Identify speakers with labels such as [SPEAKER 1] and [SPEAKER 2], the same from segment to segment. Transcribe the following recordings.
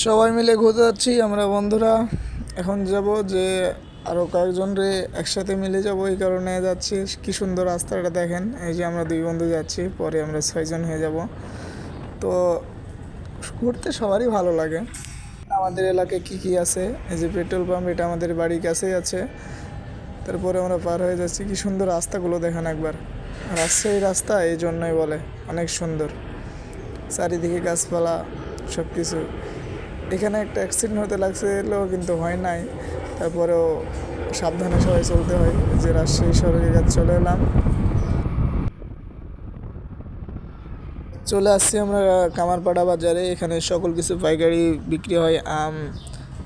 [SPEAKER 1] সবাই মিলে ঘুরতে যাচ্ছি, আমরা বন্ধুরা। এখন যাব যে আরও কয়েকজন রে একসাথে মিলে যাব, এই কারণে যাচ্ছি। কি সুন্দর রাস্তাটা দেখেন, এই যে আমরা দুই বন্ধু যাচ্ছি, পরে আমরা ছয়জন হয়ে যাব। তো ঘুরতে সবারই ভালো লাগে। আমাদের এলাকায় কি কি আছে? এই যে পেট্রোল পাম্প, এটা আমাদের বাড়ির কাছেই আছে। তারপরে আমরা পার হয়ে যাচ্ছি, কি সুন্দর রাস্তাগুলো দেখেন একবার। রাজশাহী রাস্তা এই জন্যই বলে, অনেক সুন্দর। চারিদিকে গাছপালা সব কিছু এখানে একটা অ্যাক্সিডেন্ট হতে লাগছিল কিন্তু হয় নাই। তারপরেও সাবধানে সবাই চলতে হয়। যে রাজশাহী সড়কের কাছে চলে এলাম। চলে আসছি আমরা কামারপাড়া বাজারে। এখানে সকল কিছু পাইকারি বিক্রি হয়, আম,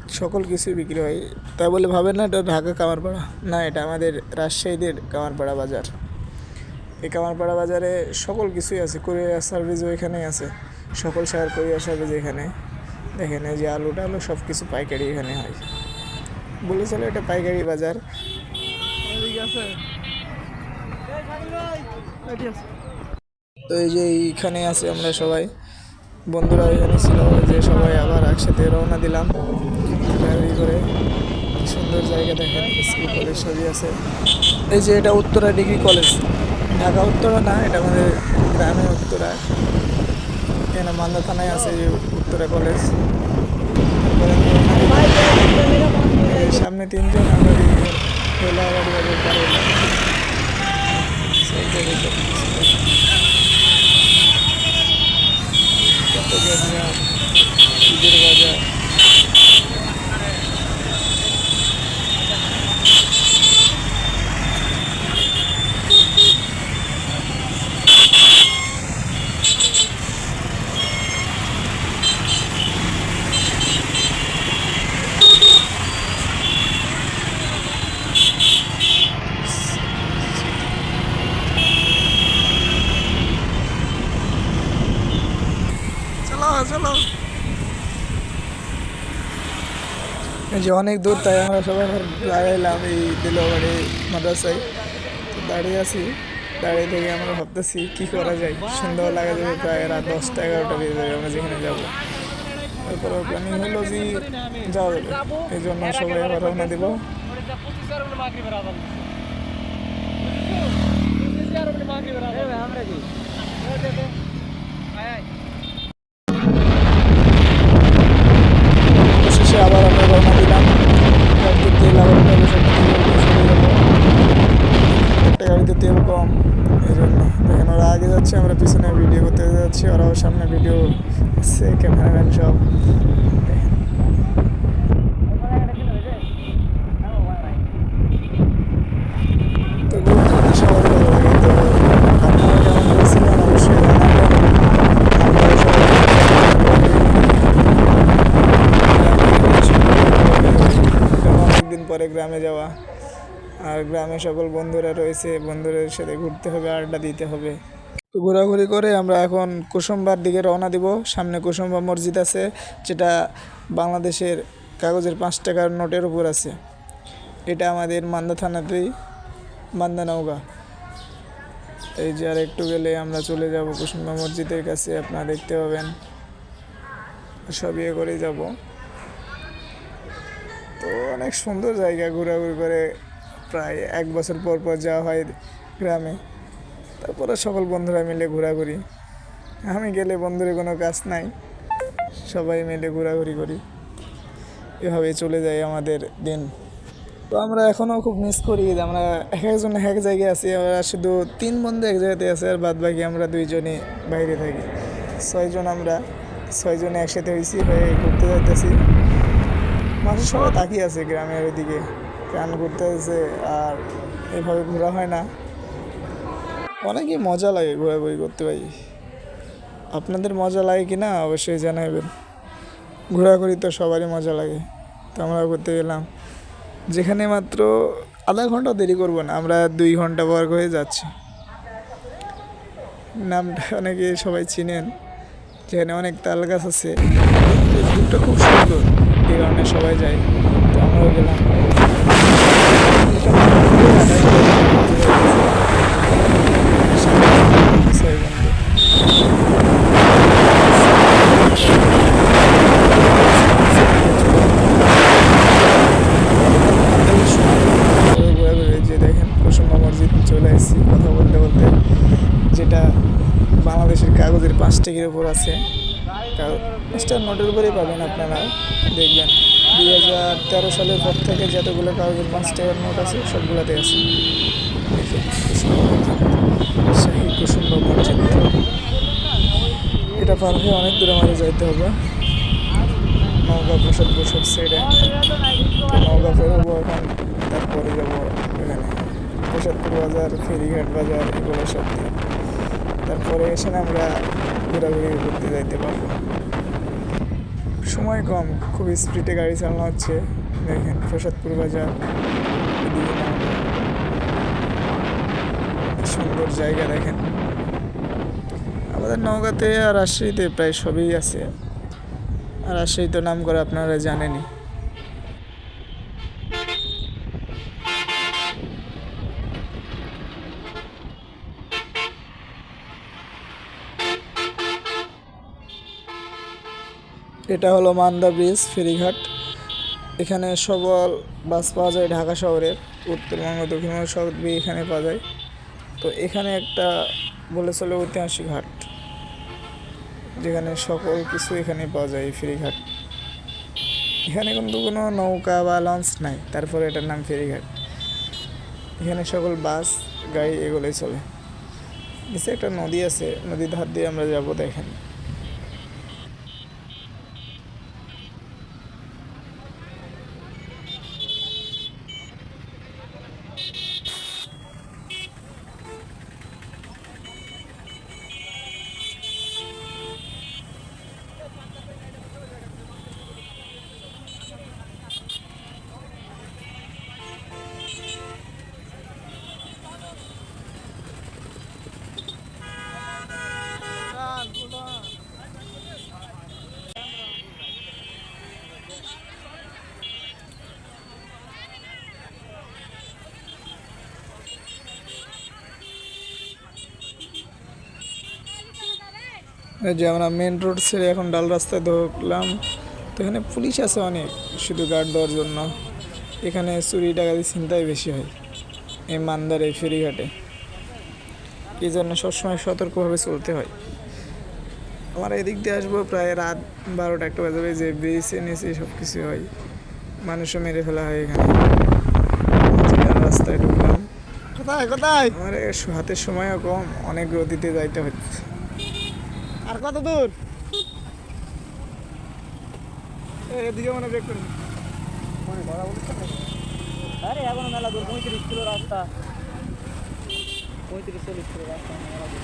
[SPEAKER 1] সকল কিছুই বিক্রি হয়। তাই বলে ভাবেন না, এটা ঢাকা কামারপাড়া? না, এটা আমাদের রাজশাহীদের কামারপাড়া বাজার। এই কামারপাড়া বাজারে সকল কিছুই আছে। কুরিয়ার সার্ভিসও এখানেই আছে। সকল শহর কুরিয়ার সার্ভিস এখানে। দেখেন এই যে আলু টালু সব কিছু পাইকারি এখানে হয়। বলে চলো এটা পাইকারি বাজার। তো এই যে এইখানে আছে আমরা সবাই। বন্ধুরা এখানে ছিল যে সবাই আবার একসাথে রওনা দিলাম। করে। সুন্দর জায়গা দেখেন স্কুল কলেজ সবই আছে। এই যে এটা উত্তরা ডিগ্রি কলেজ। ঢাকা উত্তরা না এটা আমাদের গ্রামে উত্তরা। এখানে মালদা থানায় আছে এই উত্তরা কলেজ তারপরে আমরা রওনা দিলাম। এই সামনে তিনজন আমরা দুইজন কোলাবাড়ি বাজার পার হলাম সেইটা দেখতে পাচ্ছি। চট্টগ্রাম ঈদের বাজার চলো চলো এই যে অনেক দূর তাই আমরা সবাই দাঁড়াইলাম এই দিলবাড়ি মাদ্রাসায়। দাঁড়িয়ে আছি। দাঁড়িয়ে থেকে আমরা ভাবতেছি কি করা যায়। সন্ধ্যা লাগা যাবে প্রায় রাত দশটা, এগারোটা বেজে যাবে আমরা যেখানে যাব। তারপরে প্ল্যানিং হলো যে যাওয়া যাবে। এই জন্য সবাই আবার রওনা দিব। শেষে অনেকদিন পরে গ্রামে যাওয়া। আর গ্রামে সকল বন্ধুরা রয়েছে, বন্ধুদের সাথে ঘুরতে হবে, আড্ডা দিতে হবে। তো ঘোরাঘুরি করে আমরা এখন কুসুমবার দিকে রওনা দিব। সামনে কুসুম্বা মসজিদ আছে, যেটা বাংলাদেশের কাগজের পাঁচ টাকার নোটের উপর আছে। এটা আমাদের মান্দা থানাতেই, মান্দা নৌকা এই যে আর একটু গেলে আমরা চলে যাব কুসুম্বা মসজিদের কাছে, আপনারা দেখতে পাবেন। সব ইয়ে করে যাব। তো অনেক সুন্দর জায়গা ঘোরাঘুরি করে, প্রায় এক বছর পর পর যাওয়া হয় গ্রামে। তারপরে সকল বন্ধুরা মিলে ঘোরাঘুরি। আমি গেলে বন্ধুরে কোনো কাজ নাই। সবাই মিলে ঘোরাঘুরি করি। এভাবে চলে যায় আমাদের দিন। তো আমরা এখনও খুব মিস করি আমরা এক একজন এক জায়গায় আছি। আমরা শুধু তিন বন্ধু এক জায়গাতে আছে আর বাদ বাকি আমরা দুইজনে বাইরে থাকি। ছয়জন আমরা, ছয়জনে একসাথে হয়েছি হয়ে ঘুরতে যাইতেছি। মানুষ সবাই তাকিয়ে আছে গ্রামের ওইদিকে। গান ঘুরতে আছে আর এভাবে ঘোরা হয় না। অনেকই মজা লাগে ঘোরাঘুরি করতে পারি আপনাদের মজা লাগে কি না? অবশ্যই জানাবেন। ঘোরাঘুরি তো সবারই মজা লাগে, তো আমরা ঘুরতে গেলাম। যেখানে মাত্র আধা ঘণ্টা দেরি করব না, আমরা দুই ঘণ্টা পর হয়ে যাচ্ছি। নামটা অনেকে সবাই চিনেন, যেখানে অনেক তাল গাছ আছে। খুব সুন্দর, এই কারণে সবাই যায়, তো আমরাও গেলাম। স্টার নোটের উপরেই পাবেন আপনারা। দেখবেন, দুই হাজার তেরো সালের পর থেকে যতগুলো কাগজের পাঁচ টাকার নোট আছে, সবগুলোতে আছে। এটা পার হয়ে অনেক দূরে আমাদের যাইতে হবে। নওগাঁ প্রসাদ প্রসাদ সাইডে নওগাঁ ফের হব এখন, তারপরে যাব এখানে। প্রসাদপুর বাজার, ফেরিঘাট বাজার, এগুলো সব দিয়ে। তারপরে এসে আমরা ঘোরাঘুরি করতে যাইতে পারব। সময় কম খুব স্পিডে গাড়ি চালানো হচ্ছে। দেখেন, প্রসাদপুর বাজার সুন্দর জায়গা দেখেন। আমাদের নৌকাতে আর রাজশাহীতে প্রায় সবই আছে। আর রাজশাহী তো নাম করে আপনারা জানেনই। এটা হলো মান্দা ব্রিজ, ফেরিঘাট। এখানে সবল বাস পাওয়া যায় ঢাকা শহরের। উত্তরবঙ্গ দক্ষিণবঙ্গ সবই এখানে পাওয়া যায়। তো এখানে একটা বলে চলে ঐতিহাসিক হাট, যেখানে সকল কিছু এখানে পাওয়া যায় ফেরিঘাট। এখানে কিন্তু কোনো নৌকা বা লঞ্চ নাই, তারপরে এটার নাম ফেরিঘাট। এখানে সকল বাস, গাড়ি এগুলোই চলে। নিচে একটা নদী আছে, নদীর ধার দিয়ে আমরা যাব দেখেন এই যে আমরা মেন রোড ছেড়ে এখন ডাল রাস্তায় ঢুকলাম তো এখানে পুলিশ আছে অনেক শুধু গার্ড দেওয়ার জন্য। এখানে চুরি ডাকাতি চিন্তাই বেশি হয় এই মান্দার এই ফেরিঘাটে। এই জন্য সবসময় সতর্কভাবে চলতে হয়। আমরা এদিক দিয়ে আসব প্রায় রাত বারোটা একটা বাজাবে যে ব্রিজে নিচে সব কিছু হয় মানুষও মেরে ফেলা হয় এখানে। রাস্তায় ঢুকলাম।
[SPEAKER 2] কোথায় কোথায়?
[SPEAKER 1] আমার এ হাতে সময়ও কম অনেক গতিতে যাইতে হচ্ছে
[SPEAKER 2] আর কত দূর? এদিকে মনে ব্রেক করুন
[SPEAKER 3] আরে এখনও মেলা দূর পঁয়ত্রিশ কিলো রাস্তা। পঁয়ত্রিশ চল্লিশ কিলো রাস্তা মেলা দূর।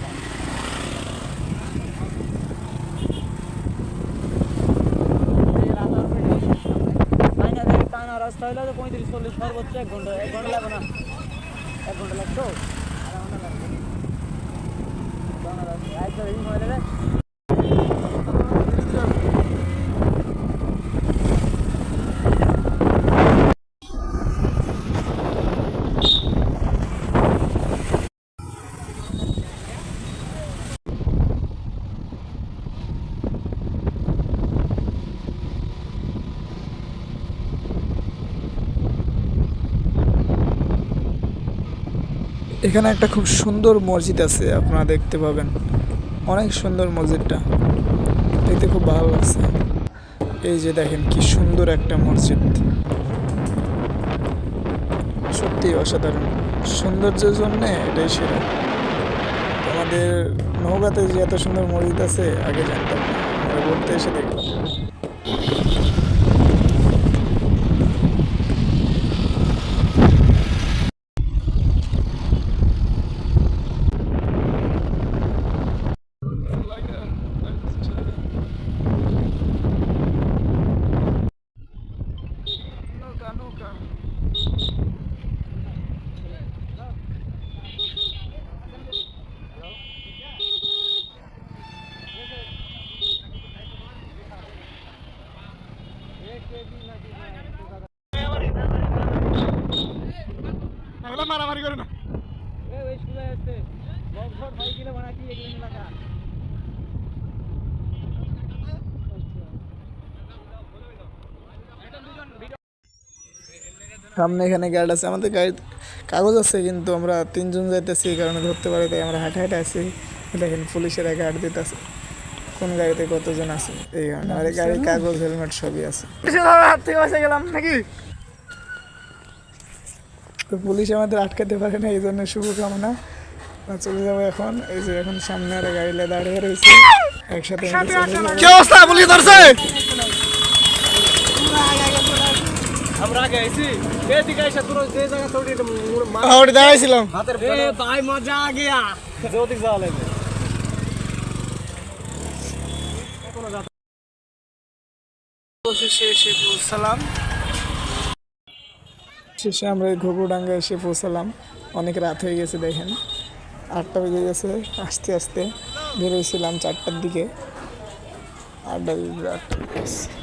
[SPEAKER 3] রাস্তা হইলে তো পঁয়ত্রিশ চল্লিশ সর্বোচ্চ এক ঘণ্টা এক ঘণ্টা লাগবে না। এক ঘণ্টা লাগতো? আধা ঘণ্টা লাগবে রাস্তা। এই হয়ে গেলে
[SPEAKER 1] এখানে একটা খুব সুন্দর মসজিদ আছে, আপনারা দেখতে পাবেন। অনেক সুন্দর মসজিদটা। দেখতে খুব ভালো লাগছে। এই যে দেখেন কি সুন্দর একটা মসজিদ। সত্যি অসাধারণ। সৌন্দর্যের জন্য এটাই সেরা। আমাদের নৌকাতে যে এত সুন্দর মসজিদ আছে, আগে জানতাম না। ঘুরতে এসে দেখলাম নৌকা নৌকা
[SPEAKER 2] এগুলো মারামারি করে না।
[SPEAKER 1] সামনে এখানে গার্ড আছে। আমাদের গাড়ি কাগজ আছে কিন্তু আমরা তিনজন যাইতেছি এই কারণে ধরতে পারি তাই আমরা হাঁটে হাঁটে আছি। দেখেন পুলিশেরা গার্ড দিতেছে। কোন গাড়িতে কতজন আছে? এই কারণে আর এই গাড়ির কাগজ হেলমেট সবই আছে।
[SPEAKER 2] হাত থেকে বসে গেলাম নাকি?
[SPEAKER 1] তো পুলিশ আমাদের আটকাতে পারে না এই জন্য শুভকামনা চলে যাব এখন এই যে এখন সামনে আর গাড়ি দাঁড়িয়ে রয়েছে। একসাথে
[SPEAKER 2] কি অবস্থা? পুলিশ ধরছে? দাঁড়াইছিলাম
[SPEAKER 3] ভাই মজা গিয়া। যাওয়া লাগবে
[SPEAKER 1] এসে পৌঁছালাম। শেষে আমরা এই ঘুঘুডাঙ্গা এসে পৌঁছালাম। অনেক রাত হয়ে গেছে দেখেন। আটটা বেজে গেছে। আস্তে আস্তে বেরোয়ছিলাম চারটার দিকে। আটটা আটটা বেজে গেছে।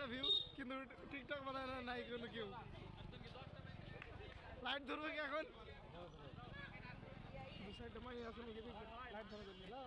[SPEAKER 2] একটা ভিউ কিন্তু টিকটক বানায় না, নাই কোনো কেউ। লাইট ধরবে কি এখন? দু সাইডটা মাই আছে লাইট ধরা